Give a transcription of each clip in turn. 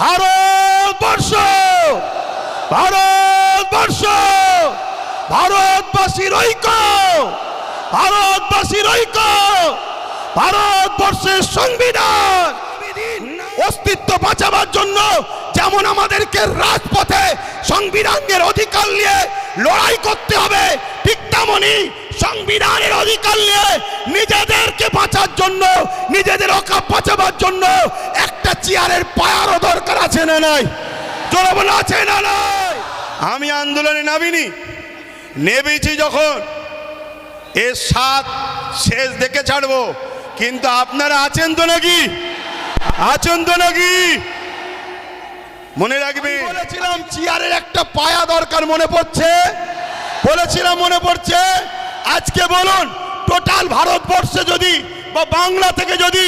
ভারতবর্ষ! ভারতবর্ষ! ভারতবাসীর ঐক্য! ভারতবাসীর ঐক্য! ভারতবর্ষের সংবিধান অস্তিত্ব বাঁচাবার জন্য যেমন আমাদেরকে রাজপথে সংবিধানের অধিকার নিয়ে লড়াই করতে হবে, ঠিক তেমনই সংবিধানের অধিকার নিয়ে নিজেদেরকে বাঁচার জন্য, নিজেদের অকাপ বাঁচাবার জন্য একটা চেয়ারের পায়ারও দরকার আছে না নাই? জোরে বলে আছে না নাই? আমি আন্দোলনে নামিনি। নেবেছি যখন এর সাত শেষ দেখে ছাড়বো। কিন্তু আপনারা আছেন তো নাকি? আছেন তো নাকি? মনে রাখবে। বলেছিলাম চেয়ারের একটা পায়া দরকার মনে পড়ছে। বলেছিলাম মনে পড়ছে। আজকে বলুন টোটাল ভারতবর্ষে যদি বা বাংলা থেকে যদি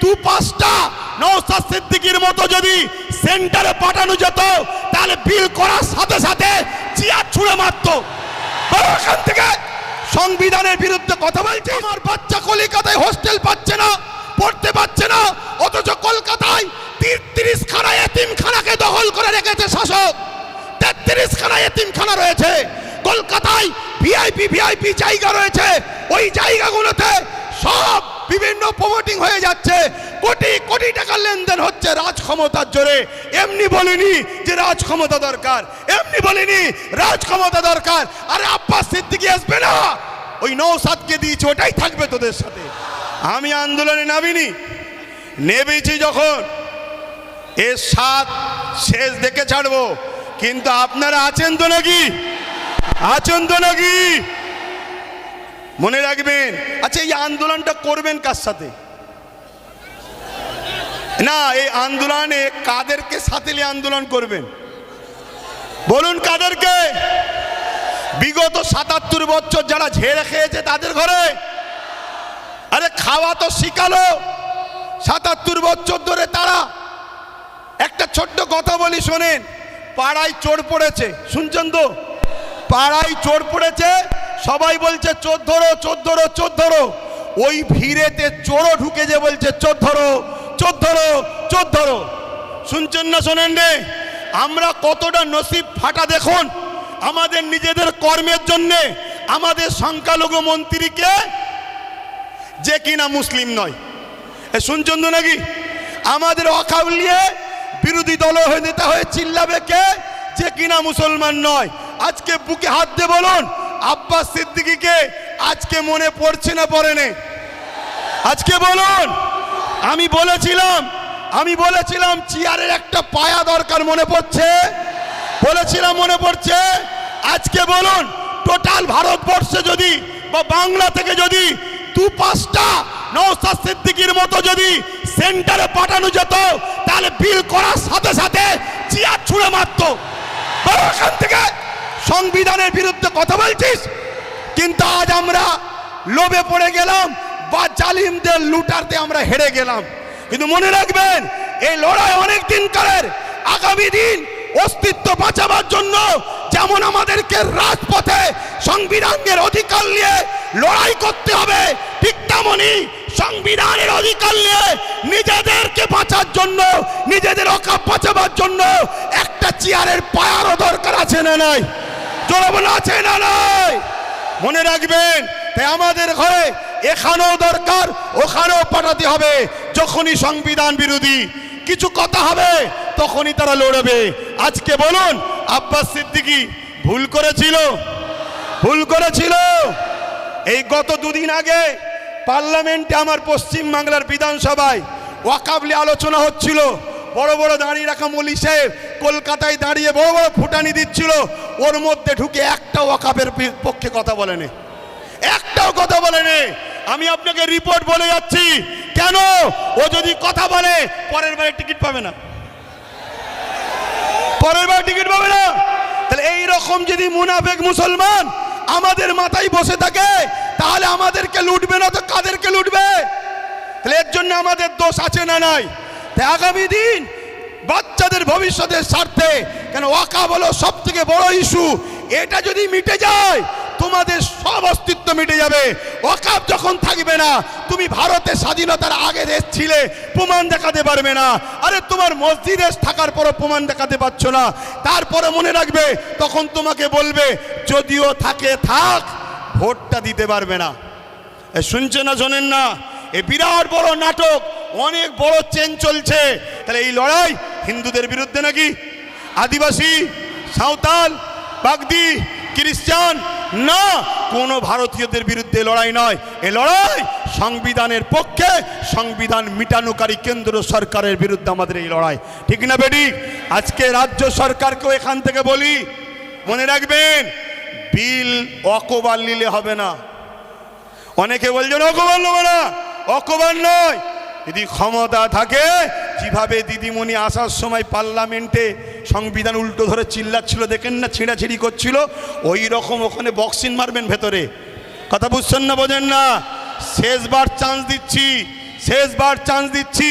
দু পাঁচটা নৌসাদ সিদ্দিকির মতো যদি সেন্টারে পাঠানো যেত, তাহলে বিল করার সাথে সাথে চেয়ার ছুঁড়ে মারতো। এখান থেকে সংবিধানের বিরুদ্ধে কথা বলছে আমার বাচ্চা কলিকাতায় হোস্টেল পাচ্ছে না, পড়তে পাচ্ছে না, অথচ কলকাতায় তিরিশ খানা এতিমখানাকে দখল করে রেখেছে শাসক। তেত্রিশ খানা এতিমখানা রয়েছে। কলকাতায় ভিআইপি ভিআইপি জায়গা রয়েছে ওই জায়গাগুলোতে সব বিভিন্ন প্রমোটিং হয়ে যাচ্ছে কোটি কোটি টাকার লেনদেন হচ্ছে রাজ ক্ষমতার জোরে। এমনি বলিনি যে রাজ ক্ষমতা দরকার। এমনি বলিনি রাজ ক্ষমতা দরকার। আরে আব্বাস সিদ্দিকি আসবে না। ওই নৌসাদকে দিয়েছে, ওটাই থাকবে তোদের সাথে। আমি আন্দোলনে নামিনি। নেবেছি যখন। এর সাত শেষ দেখে ছাড়বো। কিন্তু আপনারা আছেন তো নাকি? আছেন তো নাকি? মনে রাখবেন। আচ্ছা এই আন্দোলনটা করবেন কার সাথে? না, এই আন্দোলনে কাদেরকে সাথে নিয়ে আন্দোলন করবেন? বলুন কাদেরকে। বিগত সাতাত্তর বছর যারা ঝেড়ে খেয়েছে তাদের ঘরে, আরে খাওয়া তো শিখালো। সাতাত্তর বছর ধরে তারা একটা ছোট্ট কথা বলি শোনেন, পাড়ায় চোর পড়েছে। শুনছেন তো? পাড়ায় চোর পড়েছে, সবাই বলছে, চোর ধরো চোর ধরো চোর ধরো। ওই ভিড়েতে চোরও ঢুকে যে বলছে, চোর ধরো। চোর ধরো চোর ধরো শুনছেন না শোনেন রে? আমরা কতটা নসিব ফাটা দেখুন। আমাদের নিজেদের কর্মের জন্যে আমাদের সংখ্যালঘু মন্ত্রীকে যে কিনা মুসলিম নয়। এ শুনছেন তো নাকি? আমাদের অকাল নিয়ে বিরোধী দল হয়ে নেতা হয়ে চিল্লাবে কে? যে কিনা মুসলমান নয়। আজকে বুকে হাত দিয়ে বলুন, আব্বাস সিদ্দিকিকে আজকে মনে পড়ছে না পড়ে আজকে বলুন আমি বলেছিলাম আমি বলেছিলাম চেয়ারের একটা পায়া দরকার মনে পড়ছে। বলেছিলাম মনে পড়ছে, আজকে বলুন, টোটাল ভারতবর্ষে যদি বা বাংলা থেকে যদি দু পাঁচটা নৌসাদ সিদ্দিকির মতো যদি সেন্টারে পাঠানো যেত, তাহলে বিল করার সাথে সাথে চেয়ার ছুঁড়ে মারতো। এখান থেকে, সংবিধানের বিরুদ্ধে কথা বলছিস? কিন্তু আজ আমরা লোভে পড়ে গেলাম বা জালিমদের লুটারতে আমরা হেরে গেলাম। কিন্তু মনে রাখবেন, এই লড়াই অনেক দিনকালের আগামী দিন অস্তিত্ব বাঁচাবার জন্য যেমন আমাদেরকে রাজপথে সংবিধানের অধিকার নিয়ে লড়াই করতে হবে, ঠিক তেমনই সংবিধানের অধিকার নিয়ে নিজেদেরকে বাঁচার জন্য, নিজেদের অকাপ বাঁচাবার জন্য একটা চেয়ারের পায়ারও দরকার আছে না নাই? জোরে বলে আছে না নাই? মনে রাখবেন, তাই আমাদের ঘরে এখানেও দরকার, ওখানেও পাঠাতে হবে। যখনই সংবিধান বিরোধী কিছু কথা হবে, তখনই তারা লড়বে। আজকে বলুন, আব্বাস সিদ্দিকি ভুল করেছিল? ভুল করেছিল? এই গত দুদিন আগে পার্লামেন্টে আমার পশ্চিম বাংলার বিধানসভায় ওয়াকাবলি আলোচনা হচ্ছিল। বড় বড় দাঁড়িয়ে রাখা মলি সাহেব কলকাতায় দাঁড়িয়ে বড় বড় ফুটানি দিচ্ছিল। ওর মধ্যে ঢুকে একটা ওয়াকাবের পক্ষে কথা বলেনি। একটাও কথা বলেনি। আমি আপনাকে রিপোর্ট বলে যাচ্ছি। কেন? ও যদি কথা বলে, পরের বারে টিকিট পাবে না। পরের বার টিকিট পাবে না। তাহলে এই রকম যদি মুনাফেক মুসলমান আমাদের মাথায় বসে থাকে, তাহলে আমাদেরকে লুটবে না তো কাদেরকে লুটবে? তাহলে এর জন্য আমাদের দোষ আছে না নাই? আগামী দিন বাচ্চাদের ভবিষ্যতের স্বার্থে, কেন ওয়াকা বলো সব থেকে বড় ইস্যু এটা যদি মিটে যায় তোমাদের সব অস্তিত্ব মিটে যাবে। ওয়াকাব যখন থাকবে না, তুমি ভারতে স্বাধীনতার আগে দেশ ছিলে প্রমাণ দেখাতে পারবে না। আরে, তোমার মসজিদে থাকার পরও প্রমাণ দেখাতে পারছ না। তারপরে মনে রাখবে, তখন তোমাকে বলবে, যদিও থাকে, থাক, ভোটটা দিতে পারবে না। শুনছে না, শোনেন না? এ বিরাট বড় নাটক, অনেক বড় চেন চলছে। তাহলে এই লড়াই হিন্দুদের বিরুদ্ধে নাকি? আদিবাসী, সাঁওতাল, বাগদি খ্রিস্টান? না, কোনো ভারতীয়দের বিরুদ্ধে লড়াই নয়। এ লড়াই সংবিধানের পক্ষে সংবিধান মিটানোকারী কেন্দ্র সরকারের বিরুদ্ধে আমাদের এই লড়াই। ঠিক না বেটি? আজকে রাজ্য সরকারকেও এখান থেকে বলি, মনে রাখবেন, বিল অকবাল নিলে হবে না। অনেকে বলছেন অকবাল নেব না। অকবাল নয়। যদি ক্ষমতা থাকে, যেভাবে দিদিমণি আসার সময় পার্লামেন্টে সংবিধান উল্টো ধরে চিল্লাচ্ছিল, দেখেন না, ছিঁড়াছিঁড়ি করছিল, ওই রকম ওখানে বক্সিং মারবেন ভেতরে। কথা বুঝছেন না, বোঝেন না? শেষবার চান্স দিচ্ছি, শেষবার চান্স দিচ্ছি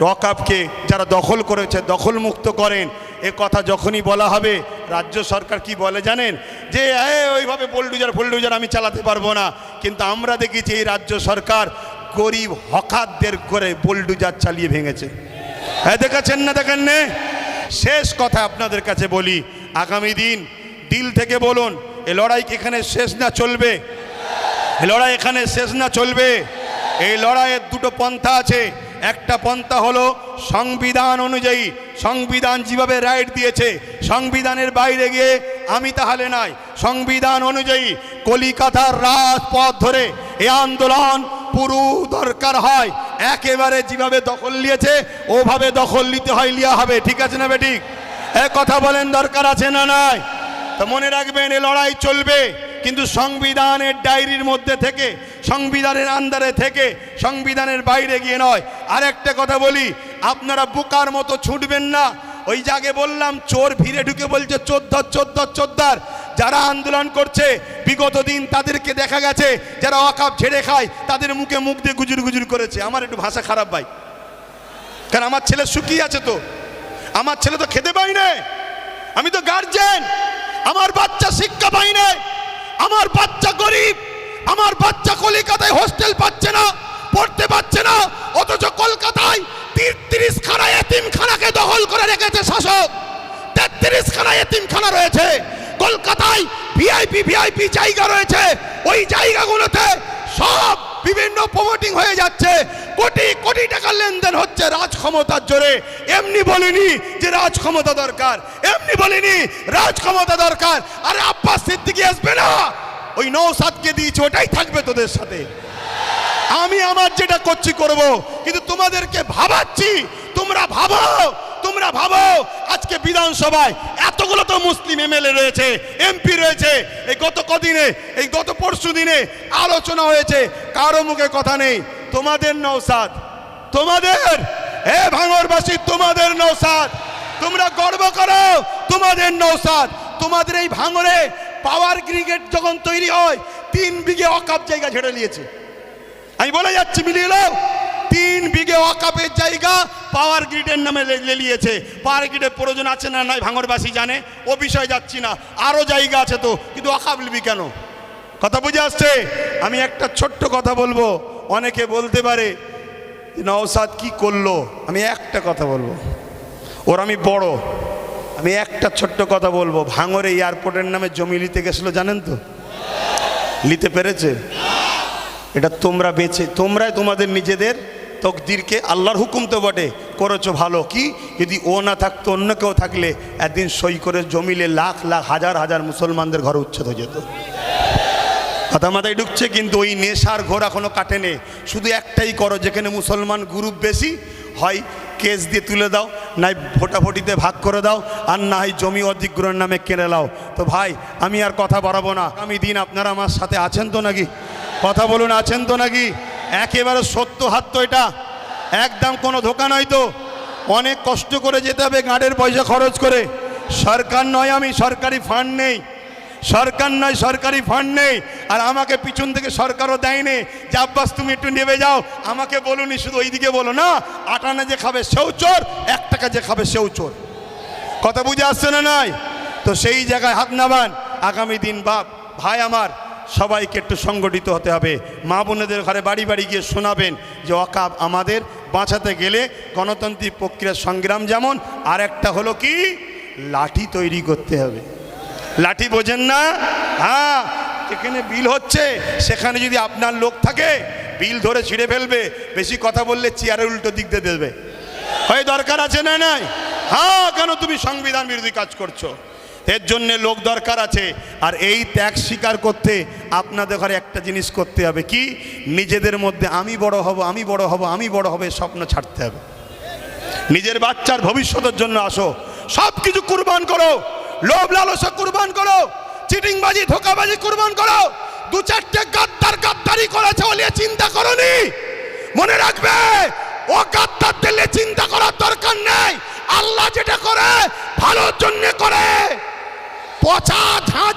রকাবকে যারা দখল করেছে দখল মুক্ত করেন। এ কথা যখনই বলা হবে, রাজ্য সরকার কি বলে জানেন? যে ওইভাবে বোল্ডুজার ফোল্ডুজার আমি চালাতে পারব না। কিন্তু আমরা দেখেছি এই রাজ্য সরকার গরিব হকারদের করে বোল্ডুজার চালিয়ে ভেঙেছে। হ্যাঁ দেখাচ্ছেন না দেখেন নে? শেষ কথা আপনাদের কাছে বলি, আগামী দিন দিল থেকে বলুন, এ লড়াই এখানে শেষ না চলবে? এ লড়াই এখানে শেষ না চলবে? এই লড়াইয়ের দুটো পন্থা আছে একটা পন্থা হলো সংবিধান অনুযায়ী, সংবিধান যেভাবে রাইট দিয়েছে, সংবিধানের বাইরে গিয়ে আমি তাহলে নাই। সংবিধান অনুযায়ী কলিকাতার রাজপথ ধরে এ আন্দোলন পুরো দরকার হয়। একেবারে যেভাবে দখল নিয়েছে, ওভাবে দখল নিতে হয় লিয়া হবে। ঠিক আছে না বেঠিক? এ কথা বলেন দরকার আছে না নাই? তো মনে রাখবেন, এ লড়াই চলবে। কিন্তু সংবিধানের ডায়েরির মধ্যে থেকে, সংবিধানের আন্দারে থেকে, সংবিধানের বাইরে গিয়ে নয়। আর একটা কথা বলি, আপনারা বোকার মতো ছুটবেন না। ওই জাগে বললাম, চোর ভিড়ে ঢুকে বলছে চোদ্দার চোদ্দার চোদ্দার যারা আন্দোলন করছে, বিগত দিন তাদেরকে দেখা গেছে, যারা অকাপ ছেড়ে খায়, তাদের মুখে মুখ দিয়ে গুজুর গুজুর করেছে। আমার একটু ভাষা খারাপ ভাই। কারণ আমার ছেলে শুকিয়ে আছে তো। আমার ছেলে তো খেতে পাই না আমি তো গার্জেন আমার বাচ্চা শিক্ষা পাই না আমার বাচ্চা গরিব, আমার বাচ্চা কলিকাতায় হোস্টেল পাচ্ছে না, পড়তে পারছে না, অথচ কলকাতায় তিরিশ খানা এতিমখানাকে দখল করে রেখেছে শাসক। তেত্রিশ খানা এতিমখানা রয়েছে, কলকাতায় ভিআইপি ভিআইপি জায়গা রয়েছে। ওই জায়গাগুলোতে বিভিন্ন প্রমোটিং হয়ে যাচ্ছে। কোটি কোটি টাকা লেনদেন হচ্ছে রাজ ক্ষমতার জোরে। এমনি বলিনি যে রাজ ক্ষমতা দরকার। এমনি বলিনি রাজ ক্ষমতা দরকার। আরে আব্বাস সিদ্দিকি আসবে না। ওই নৌসাদকে দিয়েছে, ওটাই থাকবে তোদের সাথে। আমি আমার যেটা করছি, করব। কিন্তু তোমাদেরকে ভাবাচ্ছি। তোমরা ভাবো তোমরা ভাবো, আজকে বিধানসভায় এতগুলো তো মুসলিম এমএলএ রয়েছে, এমপি রয়েছে। এই গত কদিনে, এই গত পরশু দিনে আলোচনা হয়েছে, কারও মুখে কথা নেই। তোমাদের নৌসাদ তোমাদের এ ভাঙরবাসী, তোমাদের নৌসাদ তোমরা গর্ব করো, তোমাদের নৌসাদ তোমাদের এই ভাঙরে পাওয়ার ব্রিগেড যখন তৈরি হয়, তিন বিঘে অকাপ জায়গা ঝেড়ে নিয়েছে। আমি বলে যাচ্ছি, মিলিয়ে তিন বিঘে অকাপের জায়গা পাওয়ার গ্রিডের নামে লেলিয়েছে পাওয়ার গ্রিডের প্রয়োজন আছে না নয় ভাঙরবাসী জানে। ও বিষয়ে যাচ্ছি না। আরও জায়গা আছে তো, কিন্তু অকাপ লিবি কেন? কথা বুঝে আসছে? আমি একটা ছোট্ট কথা বলব। অনেকে বলতে পারে নওসাদ কি করল? আমি একটা কথা বলব। ওর আমি বড়। আমি একটা ছোট্ট কথা বলব। ভাঙরে এয়ারপোর্টের নামে জমি নিতে গেছিল, জানেন তো? নিতে পেরেছে? এটা তোমরা বেঁচে তোমরাই তোমাদের নিজেদের তকদিরকে আল্লাহর হুকুম তো বটে। করেছ ভালো। কি? যদি ও না থাকতো, অন্য কেউ থাকলে একদিন সই করে জমিলে লাখ লাখ, হাজার হাজার মুসলমানদের ঘরে উচ্ছেদ হয়ে যেত। কথা মাথায় ঢুকছে, কিন্তু ওই নেশার ঘোর এখনও কাটেনে। শুধু একটাই করো, যেখানে মুসলমান গ্রুপ বেশি হয়, কেস দিয়ে তুলে দাও, নাই ভোটাভুটিতে ভাগ করে দাও, আর না হয় জমি অধিগ্রহণ নামে কেড়ে নাও। তো ভাই, আমি আর কথা বাড়াবো না। আমি দিন আপনারা আমার সাথে আছেন তো নাকি? কথা বলুন, আছেন তো নাকি? একেবারে সত্য হাত তো এটা। একদম কোনো ধোকা নয় তো। অনেক কষ্ট করে যেতে হবে গাঁড়ের পয়সা খরচ করে। সরকার নয় আমি, সরকারি ফান্ড নেই। সরকার নয়, সরকারি ফান্ড নেই। আর আমাকে পিছন থেকে সরকারও দেয়নি। যে আব্বাস তুমি একটু নেবে যাও। আমাকে বলুনি, শুধু ওইদিকে বলো না। আটানা যে খাবে সেও চোর, এক টাকা যে খাবে সেও চোর। কথা বুঝে আসছে না নাই? তো সেই জায়গায় হাত নামান। আগামী দিন বাপ, ভাই আমার সবাইকে একটু সংগঠিত হতে হবে। মা বোনেদের ঘরে বাড়ি বাড়ি গিয়ে শোনাবেন যে অকাব আমাদের বাঁচাতে গেলে গণতান্ত্রিক প্রক্রিয়ার সংগ্রাম যেমন, আর একটা হলো কি? লাঠি তৈরি করতে হবে। লাঠি বোঝেন না? হ্যাঁ যেখানে বিল হচ্ছে, সেখানে যদি আপনার লোক থাকে, বিল ধরে ছিঁড়ে ফেলবে, বেশি কথা বললে চেয়ারের উল্টো দিক দিয়ে দেবে। হয় দরকার আছে না নাই? হ্যাঁ কেন তুমি সংবিধান বিরোধী কাজ করছ? এর জন্য লোক দরকার আছে। আর এই ত্যাগ স্বীকার করতে আপনাদের ঘরে একটা জিনিস করতে হবে কি? নিজেদের মধ্যে আমি বড় হব, আমি বড় হব, আমি বড় হবে স্বপ্ন ছাড়তে হবে। নিজের বাচ্চার ভবিষ্যতের জন্য আসো। সব কিছু কুরবান করো। লোভ লালসা কুরবান করো। চিটিংবাজি, ধোকাবাজি কুরবান করো। দু চারটে গাদ্দার গাদ্দারি করেছে বলে চিন্তা করনি। মনে রাখবে, ও গাদ্দার দিলে চিন্তা করার দরকার নেই আল্লাহ যেটা করে ভালোর জন্য করে পচা ঝাঁজ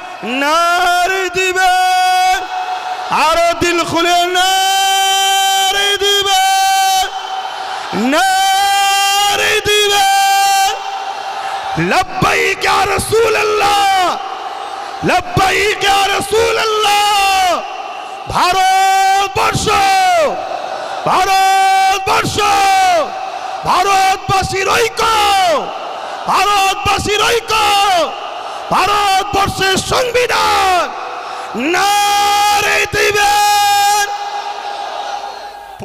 নারে দিবে, আরও দিল খুলে নারে দিবে। নারে দিবে। লব্বাইক ইয়া রাসূলুল্লাহ, লব্বাইক ইয়া রাসূলুল্লাহ। ভারতবর্ষ ভারতবর্ষ, ভারতবাসীর ঐক্য ভারতবাসীর ঐক্য। ভারতবর্ষের সংবিধান নারে দিবে